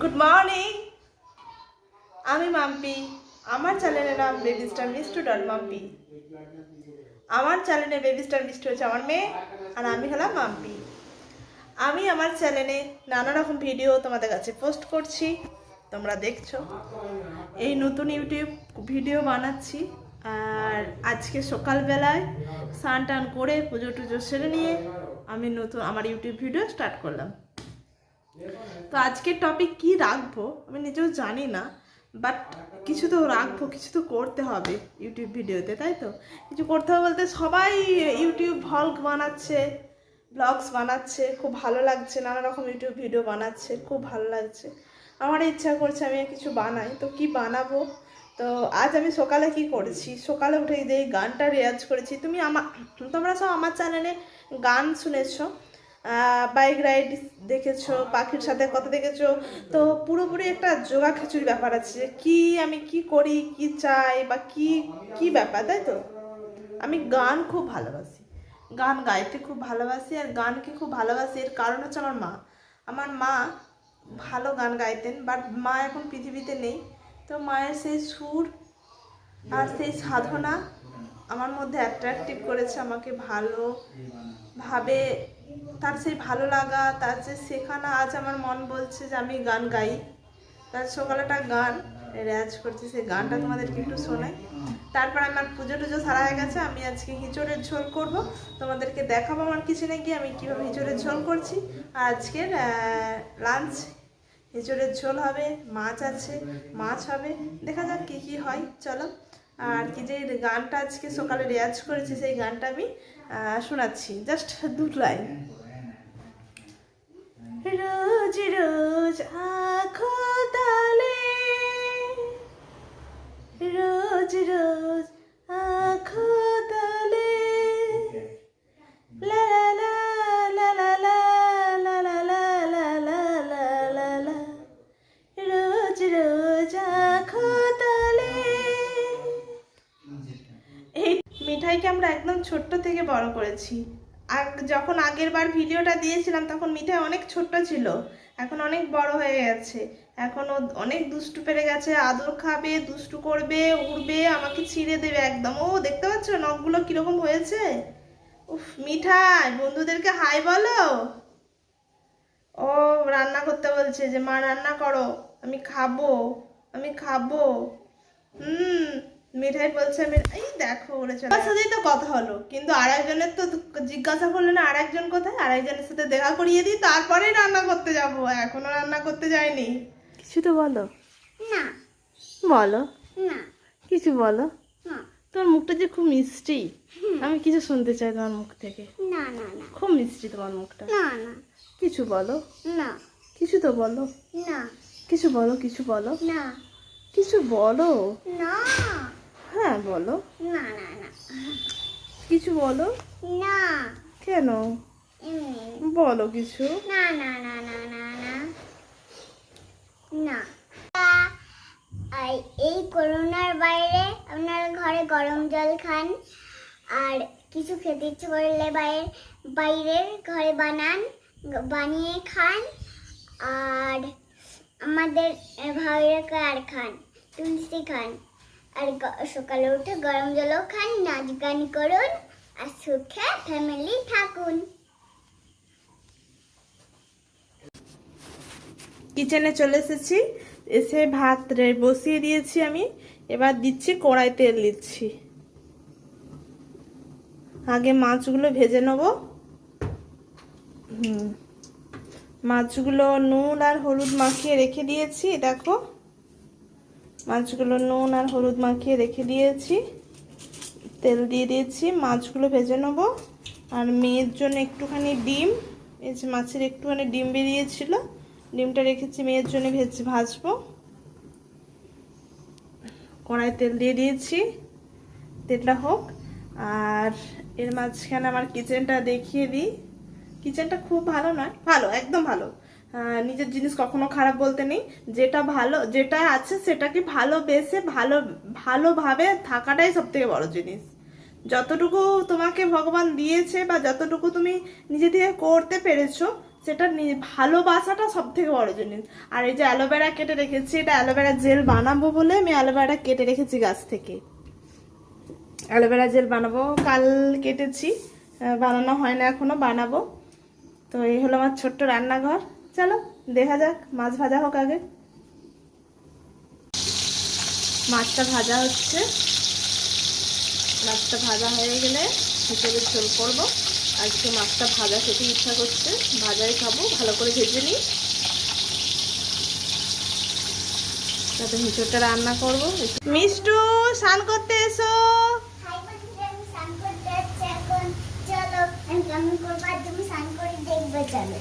Good morning আমি মাম্পি। আমার চ্যানেলের নাম baby star Mistu dot Mampi আমার চ্যানেলে বেবি স্টার মিস্টু হচ্ছে আমার মেয়ে আর আমি হলাম মাম্পি। আমি আমার চ্যানেলে নানা রকম ভিডিও তোমাদের কাছে পোস্ট করছি। তোমরা দেখছ। এই নতুন ইউটিউব ভিডিও বানাচ্ছি। আর আজকে সকালবেলায় স্নান টান করে পুজো টুজো সেরে নিয়ে আমি নতুন, আমার ইউটিউব ভিডিও স্টার্ট করলাম। তো আজকের টপিক কি রাখব? আমি নিজেও জানি না বাট কিছু তো রাখব, কিছু তো করতে হবে ইউটিউব ভিডিওতে, তাই তো? কিছু করতে হবে বলতে সবাই ইউটিউব ভ্লগ বানাচ্ছে ব্লগস বানাচ্ছে, খুব ভালো লাগছে, নানা রকম ইউটিউব ভিডিও বানাচ্ছে, খুব ভালো লাগছে। আমার ইচ্ছা করছে আমি কিছু বানাই, তো কি বানাবো? তো আজ আমি সকালে কি করেছি? সকালে উঠে যে গানটা রেয়াজ করেছি। তুমি আমার তোমরা সব আমার চ্যানেলে গান শুনেছো বাইক রাইড দেখেছ, পাখির সাথে কথা দেখেছ। তো পুরোপুরি একটা যোগা খিচুড়ি ব্যাপার আছে কি আমি কি করি, কি চাই বা কি কি ব্যাপার, তাই তো? আমি গান খুব ভালোবাসি। গান গাইতে খুব ভালোবাসি আর গানকে খুব ভালোবাসি, এর কারণ হচ্ছে আমার মা। আমার মা ভালো গান গাইতেন বাট মা এখন পৃথিবীতে নেই। তো মায়ের সেই সুর আর সেই সাধনা আমার মধ্যে অ্যাট্রাকটিভ করেছে, আমাকে ভালো ভাবে তার সেই ভালো লাগা, তার যে শেখানো, আজ আমার মন বলছে যে আমি গান গাই। তার সকালে একটা গান রেয়াজ করছি, সেই গানটা তোমাদেরকে একটু শোনাই। তারপর আমার পুজো টুজো সারা হয়ে গেছে, আমি আজকে হিঁচড়ের ঝোল করব। তোমাদেরকে দেখাবো আমার কিচেনে গিয়ে আমি কীভাবে হিঁচড়ের ঝোল করছি। আর আজকের লাঞ্চ হিঁচড়ের ঝোল হবে, মাছ আছে, মাছ হবে। দেখা যাক কী কী হয়, চলো। আর কি যে গানটা আজকে সকালে রেয়াজ করেছি, সেই গানটা আমি শোনাচ্ছি। জাস্ট দুটো লাইন। রোজ রোজ আঁখো তালে, রোজ রোজ আঁখো আমরা একদম ছোট্ট থেকে বড় করেছি। আগ, যখন আগের বার ভিডিওটা দিয়েছিলাম, তখন মিঠাই অনেক ছোট্ট ছিল। এখন অনেক বড় হয়ে গেছে। এখন ও অনেক দুষ্টু পেরে গেছে। আদর খাবে, দুষ্টু করবে, উড়বে, আমাকে ছিঁড়ে দেবে একদম। ও, দেখতে পাচ্ছ নখগুলো কীরকম হয়েছে? উফ মিঠাই বন্ধুদেরকে হাই বলো। ও, রান্না করতে বলছে যে, মা, রান্না করো। আমি খাব আমি খাব। হুম মিঠাই বলছে আমি এই দেখো ওরে চলে সাথেই তো কথা হলো। কিন্তু আরেকজনের তো জিজ্ঞাসা করল না আরেকজন কোথায়? আরেকজনের সাথে দেখা করিয়ে দিই তারপরেই রান্না করতে যাব। এখনও রান্না করতে যাইনি কিছু তো বলো। না। বলো। না। কিছু বলো। না। তোমার মুখটা যে খুব মিষ্টি। আমি কিছু শুনতে চাই তোমার মুখ থেকে। না না না। খুব মিষ্টি তোমার মুখটা। না না। কিছু বলো। না। কিছু তো বলো। না। কিছু বলো কিছু বলো। না। কিছু বলো। না। হ্যাঁ বলো। না না না। কিছু বলো। না। কেন? বলো কিছু। না না না না না না। না। আর এই করোনার বাইরে আপনারা ঘরে গরম জল খান আর কিছু খেতে ইচ্ছে করলে বাইরে বাইরের ঘরে বানান বানিয়ে খান আর আমাদের ভাইরাকে আর খান? তুলসী খান। আর সকালে উঠে গরম জলও খান, নাচ গান করুন, আর সুখে ফ্যামিলি থাকুন। কিচেনে চলে এসেছি, এসে ভাত বসিয়ে দিয়েছি আমি, এবার দিচ্ছি কড়াই তেল দিচ্ছি আগে মাছগুলো ভেজে নেব। হুম, মাছগুলো নুন আর হলুদ মাখিয়ে রেখে দিয়েছি, দেখো। মাছগুলো নুন আর হলুদ মাখিয়ে রেখে দিয়েছি। তেল দিয়ে দিয়েছি, মাছগুলো ভেজে নেব। আর মেয়ের জন্য একটুখানি ডিম, এই যে মাছের একটুখানি ডিম বেরিয়েছিল, ডিমটা রেখেছি, মেয়ের জন্য ভেজ, ভাজবো। কড়াই তেল দিয়ে দিয়েছি, তেলটা হোক। আর এর মাঝখানে আমার কিচেনটা দেখিয়ে দিই। কিচেনটা খুব ভালো নয়, ভালো, একদম ভালো। নিজের জিনিস কখনো খারাপ বলতে নেই। যেটা ভালো, যেটা আছে সেটাকে ভালোবেসে ভালো, ভালোভাবে থাকাটাই সব থেকে বড় জিনিস। যতটুকু তোমাকে ভগবান দিয়েছে বা যতটুকু তুমি নিজে থেকে করতে পেরেছ, সেটা ভালোবাসাটা সব থেকে বড় জিনিস। আর এই যে অ্যালোভেরা কেটে রেখেছি, এটা অ্যালোভেরা জেল বানাবো বলে আমি অ্যালোভেরা কেটে রেখেছি গাছ থেকে। অ্যালোভেরা জেল বানাবো। কাল কেটেছি বানানো হয় না এখনও, বানাবো। তো এই হলো আমার ছোট্ট রান্নাঘর। চলো, দেখা যাক, মাছ ভাজা হোক আগে। মাছটা ভাজা হচ্ছে। মাছটা ভাজা হয়ে গেলে ভিতরে ঝোল করব। আজকে মাছটা ভাজা খেতে ইচ্ছা করছে। ভাজাই খাব, ভালো করে ভেজে নিই। তাতে ভিতরটা রান্না করব। মিষ্টু, স্নান করতে এসো। আমি করব তুমি স্নান করে দেখবে, চলো।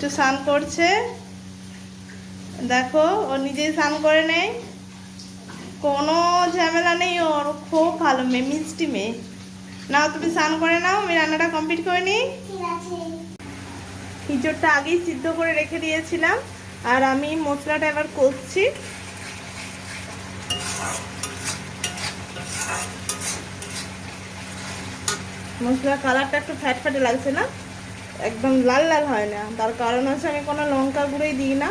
মিষ্টু স্নান করছে। দেখো ও নিজেই স্নান করে নেয়। কোনো ঝামেলা নেই ওর খুব ভালো মেয়ে মিষ্টি মেয়ে। নাও তুমি স্নান করে নাও আমি রান্নাটা কমপ্লিট করে নিই। হিঁচড়টা আগেই সিদ্ধ করে রেখে দিয়েছিলাম আর আমি মশলাটা এবার করছি মশলার কালারটা একটু ফ্যাট ফ্যাটে লাগছে না? একদম লাল লাল হয় না। তার কারণ হচ্ছে আমি কোনো লঙ্কা গুঁড়োই দিই না।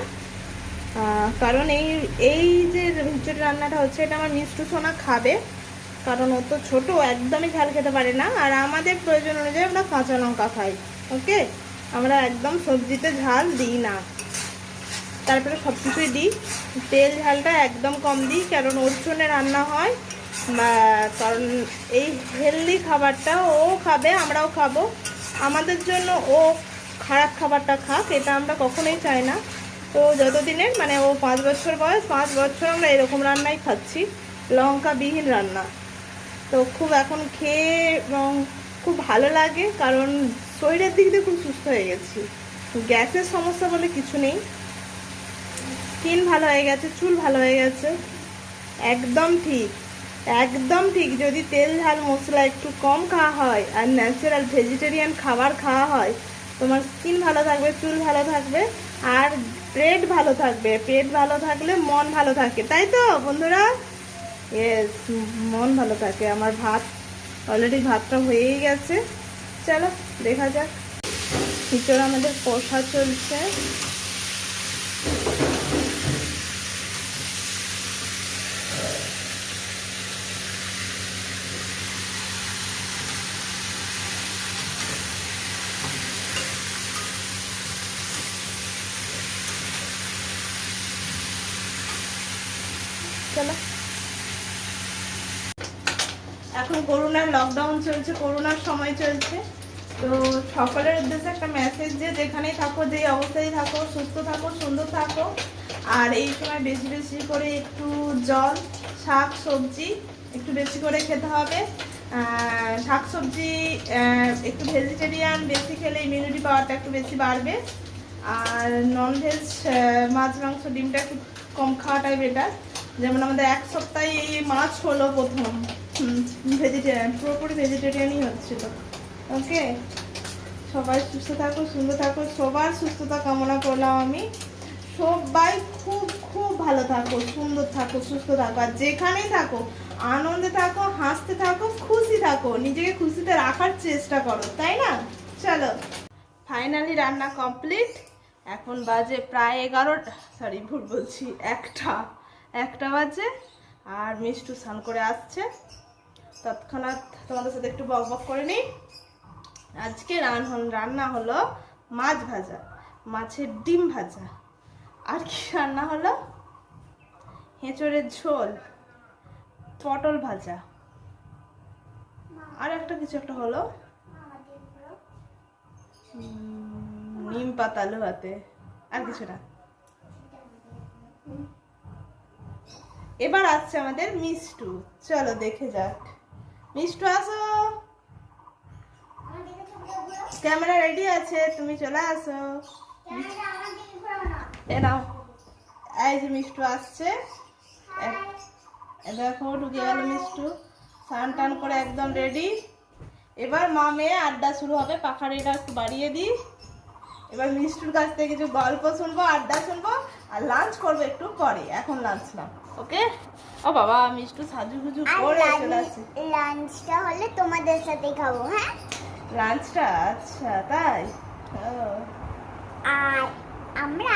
কারণ এই এই যে হিঁচড়ি রান্নাটা হচ্ছে, এটা আমার মিষ্টু সোনা খাবে। কারণ ও তো ছোটো একদমই ঝাল খেতে পারে না। আর আমাদের প্রয়োজন অনুযায়ী আমরা কাঁচা লঙ্কা খাই, ওকে? আমরা একদম সবজিতে ঝাল দিই না। তারপরে সব কিছুই দিই। তেল ঝালটা একদম কম দিই, কারণ ওর জন্য রান্না হয়। বা কারণ এই হেলদি খাবারটা ও খাবে, আমরাও খাব। আমাদের জন্য ও খারাপ খাবারটা খাক, এটা আমরা কখনোই চাই না। তো যতদিনের মানে ও পাঁচ বছর বয়স, পাঁচ বছর আমরা এরকম রান্নাই খাচ্ছি, লঙ্কাবিহীন রান্না। তো খুব এখন খেয়ে খুব ভালো লাগে, কারণ শরীরের দিক দিয়ে খুব সুস্থ হয়ে গেছি। গ্যাসের সমস্যা বলে কিছু নেই। স্কিন ভালো হয়ে গেছে, চুল ভালো হয়ে গেছে, একদম ঠিক। একদম ঠিক। যদি তেল ঝাল মশলা একটু কম খাওয়া হয় আর ন্যাচারাল ভেজিটেরিয়ান খাবার খাওয়া হয়, তোমার স্কিন ভালো থাকবে, চুল ভালো থাকবে আর পেট ভালো থাকবে। পেট ভালো থাকলে মন ভালো থাকে, তাই তো বন্ধুরা? ইয়েস মন ভালো থাকে। আমার ভাত অলরেডি ভাতটা হয়েই গেছে। চলো, দেখা যাক। ভিতরে আমাদের কষা চলছে। চলো। এখন করোনার লকডাউন চলছে, করোনার সময় চলছে। তো সকলের উদ্দেশ্যে একটা মেসেজ যে যেখানেই থাকো, যেই অবস্থায় থাকো, সুস্থ থাকো, সুন্দর থাকো। আর এই সময় বেশি বেশি করে একটু জল, শাক, সবজি একটু বেশি করে খেতে হবে। শাক, সবজি একটু ভেজিটেরিয়ান বেশি খেলে ইমিউনিটি পাওয়ারটা একটু বেশি বাড়বে। আর নন ভেজ মাছ, মাংস, ডিমটা একটু কম খাওয়াটাই বেটার যেমন আমাদের এক সপ্তাহে এই মাছ হলো প্রথম। ভেজিটেরিয়ান পুরোপুরি ভেজিটেরিয়ানই হচ্ছিল। ওকে সবাই সুস্থ থাকো, সুন্দর থাকো, সবার সুস্থতা কামনা করলাম আমি। সবাই খুব খুব ভালো থাকো, সুন্দর থাকো, সুস্থ থাকো, আর যেখানেই থাকো, আনন্দে থাকো, হাসতে থাকো, খুশি থাকো, নিজেকে খুশিতে রাখার চেষ্টা করো, তাই না? চলো। ফাইনালি রান্না কমপ্লিট এখন বাজে প্রায় এগারোটা সরি ভুল বলছি, একটা। একটা বাজে আর মিষ্টু স্নান করে আসছে। তৎক্ষণাৎ তোমাদের সাথে একটু বক বক করে নিই। আজকে রান রান্না হলো মাছ ভাজা, মাছের ডিম ভাজা। আর কি রান্না হলো? হেঁচড়ের ঝোল, পটল ভাজা। আর একটা কিছু একটা হলো। নিম পাতা আলু হাতে। আর কিছু না। এবার আসছে আমাদের মিষ্টু। চলো দেখে যাক। মিষ্টু, আসো। ক্যামেরা রেডি আছে? তুমি চলে আসো। এ নাও। এই যে মিষ্টু আসছে। দেখো, ঢুকে গেল মিষ্টু। স্নান টান করে একদম রেডি এবার মা মেয়ে আড্ডা শুরু হবে। পাখাড়িটা একটু বাড়িয়ে দিই। এবার মিষ্টুর কাছ থেকে কিছু গল্প শুনব, আড্ডা শুনব, আর লাঞ্চ করব একটু পরে। এখন লাঞ্চ না ওকে? ও বাবা মিষ্টু সাজুগুজু করে চলে আসছে। লাঞ্চটা হলে তোমাদের সাথে খাব হ্যাঁ? লাঞ্চটা? আচ্ছা তাই? আর আমরা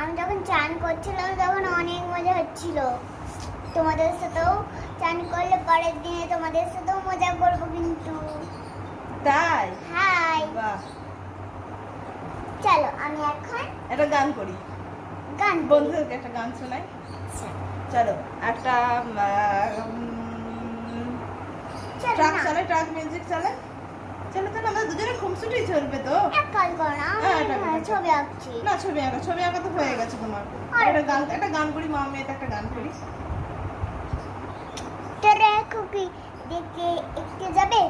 আমি যখন চান করছিলাম তখন অনেক মজা হচ্ছিল। তোমাদের সাথেও চান করলে পরের দিনে তোমাদের সাথেও মজা করব কিন্তু। তাই? হাই। চলো আমি এখন একটা গান করি। গান। বন্ধুদেরকে একটা গান শোনাই। চলো একটা ট্রাক চালায় ট্রাক মিউজিক চালায় চলো তাহলে আমাদের দুজনে খুমসুটি চলবে তো। হ্যাঁ। ছবি আঁকছি। না ছবি আঁকা ছবি আঁকা তো হয়ে গেছে তোমার। একটা গান একটা গান করি মা মেয়েতে একটা গান করি। খুকি দেখে একটু যাবে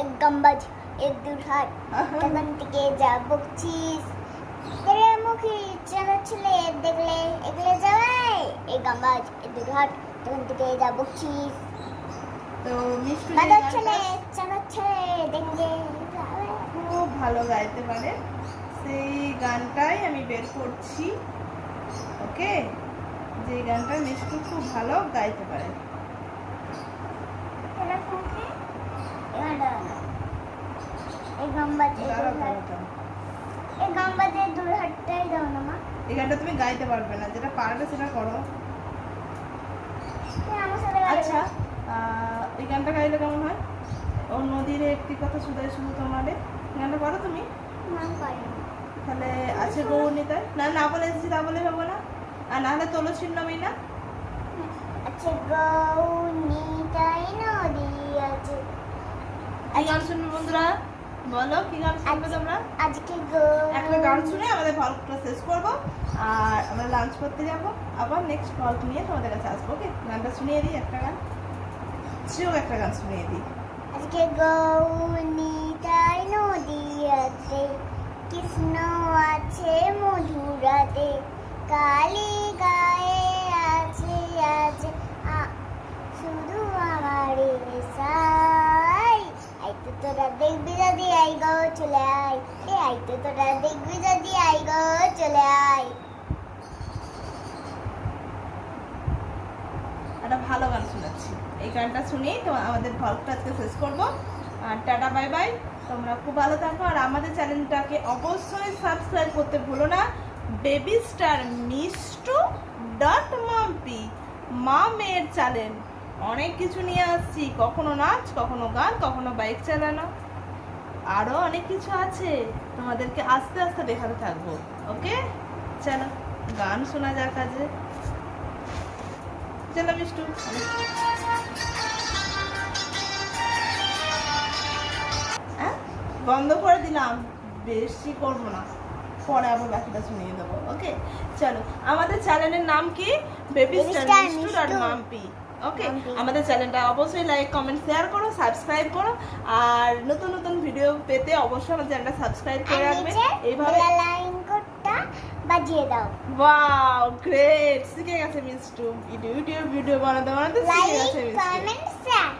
এক গম্বাজ এক দূর হাট তখন থেকে যা বকছিস তেরে মুখি চেনা ছেলে দেখলে এগলে যাবে এই গম্বাজ এক দূর তখন থেকে যা বকছিস। তো মিষ্টি ছেলে ছেলে দেখলে খুব ভালো গাইতে পারে। সেই গানটাই আমি বের করছি। ওকে? যে গানটা মিষ্টি খুব ভালো গাইতে পারে। এই গম্বাজ এই এই গম্বাজের দূর হাটটাই দাও না মা। এই গানটা তুমি গাইতে পারবে না যেটা পারবে সেটা করো। আচ্ছা এই গানটা গাইলে কেমন হয়? ও নদীর একটি কথা শুধাই শুধু তোমারে। গানটা পারো তুমি। না। তাহলে আছে গৌরনীতায় না না বলে এসেছি তা বলে হবে না। আর না হলে তুলসীর নবী না আছে গৌনিতাই নদী আছে। কি গান শুনবে বন্ধুরা? বলো কি গান শুনবে তোমরা? আজকে একটা গান শুনে আমাদের শেষ করব আর আমরা লাঞ্চ করতে যাব। আবার নেক্সট নিয়ে তোমাদের কাছে আসব ওকে গানটা শুনিয়ে দিই একটা গান? একটা গান শুনিয়ে দিই। আজকে গৌনিতাই নদী আছে কৃষ্ণ আছে মধুরাতে কালী গায়ে আছে আছে শুধু আমার সাই তোরা দেখবি যদি আই গো, চলে আয়। এ আই তো তোরা দেখবি যদি আই গো, চলে আয়। একটা ভালো গান শোনাচ্ছি এই গানটা শুনেই তো আমাদের ভল্টটা আজকে শেষ করব। আর টাটা, বাই বাই। তোমরা খুব ভালো থাকো। আর আমাদের চ্যানেলটাকে অবশ্যই সাবস্ক্রাইব করতে ভুলো না। Baby star Mishtu dot Mampi মা মেয়ের চ্যানেল অনেক কিছু নিয়ে আসছি। কখনো নাচ, কখনো গান, কখনো বাইক চালানো। আরও অনেক কিছু আছে। তোমাদেরকে আস্তে আস্তে দেখাতে থাকব ওকে? চলো গান শোনা যাক কাজে চলো মিষ্টু। হ্যাঁ? বন্ধ করে দিলাম। বেশি করব না। পরে আবার বাকিটা শুনিয়ে দেবো ওকে? চলো আমাদের চ্যানেলের নাম কি? Baby star Mishtu dot Mampi. Okay আমাদের চ্যানেলটা অবশ্যই লাইক কমেন্ট শেয়ার করো সাবস্ক্রাইব করো আর নতুন নতুন ভিডিও পেতে অবশ্যই আমাদের চ্যানেলটা সাবস্ক্রাইব করে রাখবে। এইভাবে বাজিয়ে দাও। ওয়াও গ্রেট শিখে গেছে মিষ্টু ইউটিউব ভিডিও বানাতে বানাতে শিখে গেছে Mishtu comment share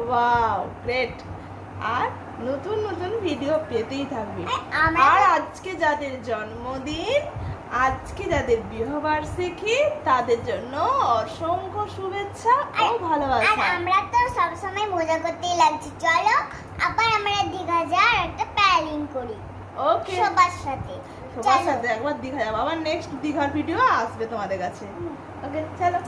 wow great আর নতুন নতুন ভিডিও পেতেই থাকবে। আর আজকে যাদের জন্মদিন আজকে যাদের বিবাহবার্ষিকী তাদের জন্য অসংখ্য শুভেচ্ছা ও ভালোবাসা। আর আমরা তো সবসময় মজা করতেই লাগছি। চলো আবার আমরা দীঘা যাওয়ার একটা প্ল্যানিং করি। ওকে সবার সাথে। সবার সাথে একবার দীঘা যাব। আবার নেক্সট দীঘার ভিডিও আসবে তোমাদের কাছে। ওকে চলো।